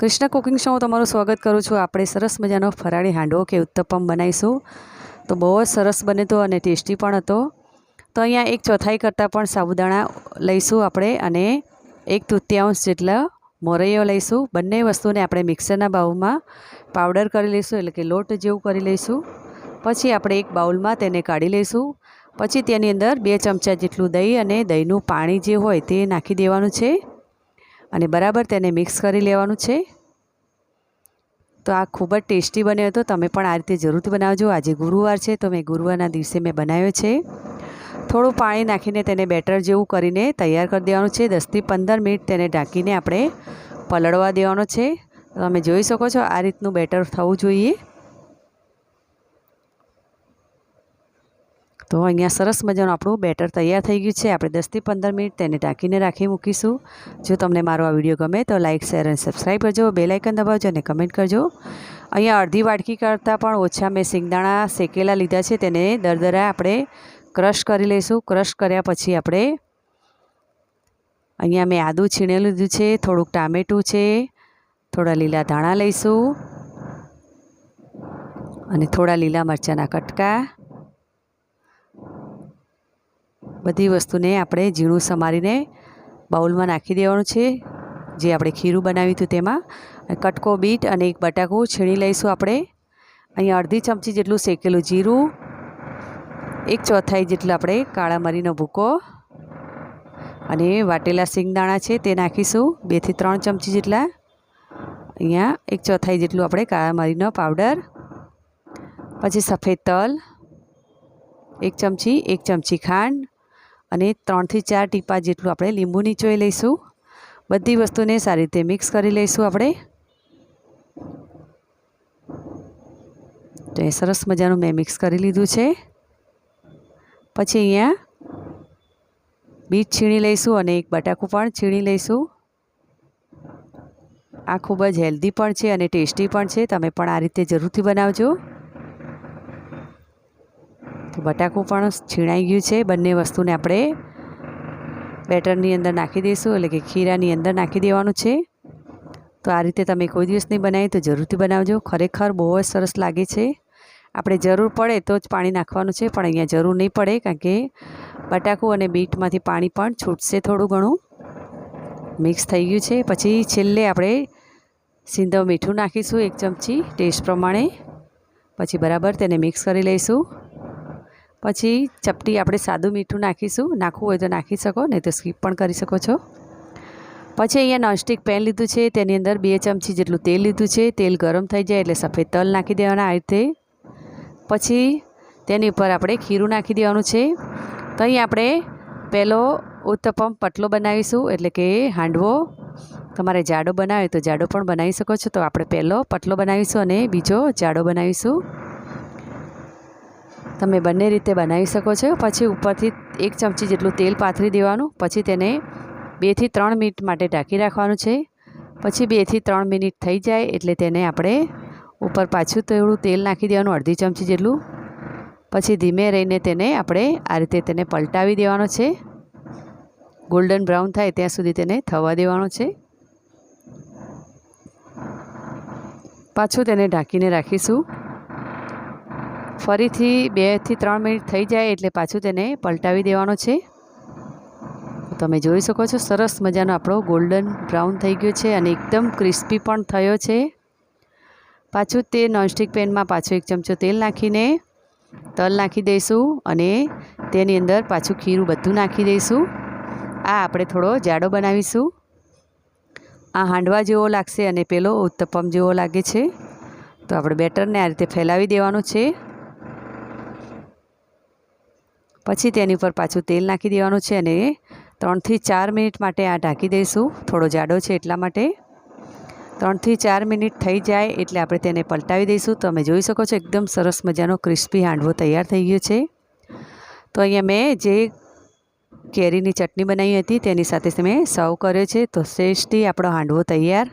Krishna cooking શોમાં તમારું સ્વાગત કરું છું. આપણે સરસ મજાનો ફરાળી હાંડવો કે ઉત્તપમ બનાવીશું. તો બહુ જ સરસ બને તો અને ટેસ્ટી પણ હતો. તો અહીંયા એક ચોથાઈ કરતાં પણ સાબુદાણા લઈશું આપણે અને એક તૃતીયાંશ જેટલા મોરૈયો લઈશું. બંને વસ્તુને આપણે મિક્સરના બાઉલમાં પાવડર કરી લઈશું, એટલે કે લોટ જેવું કરી લઈશું. પછી આપણે એક બાઉલમાં તેને કાઢી લઈશું. પછી તેની અંદર બે ચમચા જેટલું દહીં અને દહીંનું પાણી જે હોય તે નાખી દેવાનું છે. અને બરાબર તેને મિક્સ કરી લેવાનું છે. તો આ ખૂબ જ ટેસ્ટી બન્યો હતો. તમે પણ આ રીતે જરૂરથી બનાવજો. આજે ગુરુવાર છે, તો મેં ગુરુવારના દિવસે મેં બનાવ્યો છે. થોડું પાણી નાખીને તેને બેટર જેવું કરીને તૈયાર કરી દેવાનું છે. દસથી પંદર મિનિટ તેને ઢાંકીને આપણે પલળવા દેવાનો છે. તમે જોઈ શકો છો આ રીતનું બેટર થવું જોઈએ. તો અહીંયા સરસ મજાનું આપણું બેટર તૈયાર થઈ ગયું છે. આપણે દસથી પંદર મિનિટ તેને ઢાંકીને રાખી મૂકીશું. જો તમને મારો આ વીડિયો ગમે તો લાઇક શેર અને સબસ્ક્રાઈબ કરજો. બેલાઇકન દબાવજો અને કમેન્ટ કરજો. અહીંયા અડધી વાટકી કરતાં પણ ઓછા મેં સિંગદાણા શેકેલા લીધા છે. તેને દરદરા આપણે ક્રશ કરી લઈશું. ક્રશ કર્યા પછી આપણે અહીંયા મેં આદું છીણેલું લીધું છે, થોડુંક ટામેટું છે, થોડા લીલા ધાણા લઈશું અને થોડા લીલા મરચાંના કટકા. બધી વસ્તુને આપણે ઝીણું સમારીને બાઉલમાં નાખી દેવાનું છે. જે આપણે ખીરું બનાવ્યું હતું તેમાં કટકો, બીટ અને એક બટાકું છીણી લઈશું આપણે. અહીંયા અડધી ચમચી જેટલું શેકેલું જીરું, એક ચોથાઈ જેટલું આપણે કાળા મરીનો ભૂકો અને વાટેલા સિંગદાણા છે તે નાખીશું, બેથી ત્રણ ચમચી જેટલા. અહીંયા એક ચોથાઈ જેટલું આપણે કાળા મરીનો પાવડર, પછી સફેદ તલ, એક ચમચી એક ચમચી ખાંડ અને ત્રણથી ચાર ટીપા જેટલું આપણે લીંબુ નીચોઈ લઈશું. બધી વસ્તુને સારી રીતે મિક્સ કરી લઈશું આપણે. તો એ સરસ મજાનું મેં મિક્સ કરી લીધું છે. પછી અહીંયા બીટ છીણી લઈશું અને એક બટાકું પણ છીણી લઈશું. આ ખૂબ જ હેલ્ધી પણ છે અને ટેસ્ટી પણ છે. તમે પણ આ રીતે જરૂરથી બનાવજો. તો બટાકું પણ છીણાઈ ગયું છે. બંને વસ્તુને આપણે બેટરની અંદર નાખી દઈશું, એટલે કે ખીરાની અંદર નાખી દેવાનું છે. તો આ રીતે તમે કોઈ દિવસ નહીં બનાવી, તો જરૂરથી બનાવજો. ખરેખર બહુ જ સરસ લાગે છે. આપણે જરૂર પડે તો જ પાણી નાખવાનું છે, પણ અહીંયા જરૂર નહીં પડે, કારણ કે બટાકું અને બીટમાંથી પાણી પણ છૂટશે થોડું ઘણું. મિક્સ થઈ ગયું છે. પછી છેલ્લે આપણે સિંધવ મીઠું નાખીશું એક ચમચી ટેસ્ટ પ્રમાણે. પછી બરાબર તેને મિક્સ કરી લઈશું. પછી ચપટી આપણે સાદું મીઠું નાખીશું. નાખવું હોય તો નાખી શકો, નહીં તો સ્કીપ પણ કરી શકો છો. પછી અહીંયા નોનસ્ટિક પેન લીધું છે. તેની અંદર બે ચમચી જેટલું તેલ લીધું છે. તેલ ગરમ થઈ જાય એટલે સફેદ તલ નાખી દેવાના આ રીતે. પછી તેની ઉપર આપણે ખીરું નાખી દેવાનું છે. તો અહીં આપણે પહેલો ઉત્તપમ પટલો બનાવીશું, એટલે કે હાંડવો. તમારે જાડો બનાવે તો જાડો પણ બનાવી શકો છો. તો આપણે પહેલો પટલો બનાવીશું અને બીજો જાડો બનાવીશું. તમે બંને રીતે બનાવી શકો છો. પછી ઉપરથી એક ચમચી જેટલું તેલ પાથરી દેવાનું. પછી તેને બેથી ત્રણ મિનિટ માટે ઢાંકી રાખવાનું છે. પછી બેથી ત્રણ મિનિટ થઈ જાય એટલે તેને આપણે ઉપર પાછું થોડું તેલ નાખી દેવાનું, અડધી ચમચી જેટલું. પછી ધીમે રહીને તેને આપણે આ રીતે તેને પલટાવી દેવાનો છે. ગોલ્ડન બ્રાઉન થાય ત્યાં સુધી તેને થવા દેવાનો છે. પાછું તેને ઢાંકીને રાખીશું. ફરીથી બેથી ત્રણ મિનિટ થઈ જાય એટલે પાછું તેને પલટાવી દેવાનો છે. તમે જોઈ શકો છો, સરસ મજાનો આપણો ગોલ્ડન બ્રાઉન થઈ ગયો છે અને એકદમ ક્રિસ્પી પણ થયો છે. પાછું તે નોનસ્ટિક પેનમાં પાછું એક ચમચો તેલ નાખીને તલ નાખી દઈશું અને તેની અંદર પાછું ખીરું બધું નાખી દઈશું. આ આપણે થોડો જાડો બનાવીશું. આ હાંડવા જેવો લાગશે અને પેલો ઉત્તપમ જેવો લાગે છે. તો આપણે બેટરને આ રીતે ફેલાવી દેવાનું છે. પછી તેની ઉપર પાછું તેલ નાખી દેવાનું છે અને ત્રણથી ચાર મિનિટ માટે આ ઢાંકી દઈશું. થોડો જાડો છે એટલા માટે. ત્રણથી ચાર મિનિટ થઈ જાય એટલે આપણે તેને પલટાવી દઈશું. તમે જોઈ શકો છો એકદમ સરસ મજાનો ક્રિસ્પી હાંડવો તૈયાર થઈ ગયો છે. તો અહીંયા મેં જે કેરીની ચટણી બનાવી હતી તેની સાથે મેં સર્વ કર્યો છે. તો શ્રેષ્ઠી આપણો હાંડવો તૈયાર.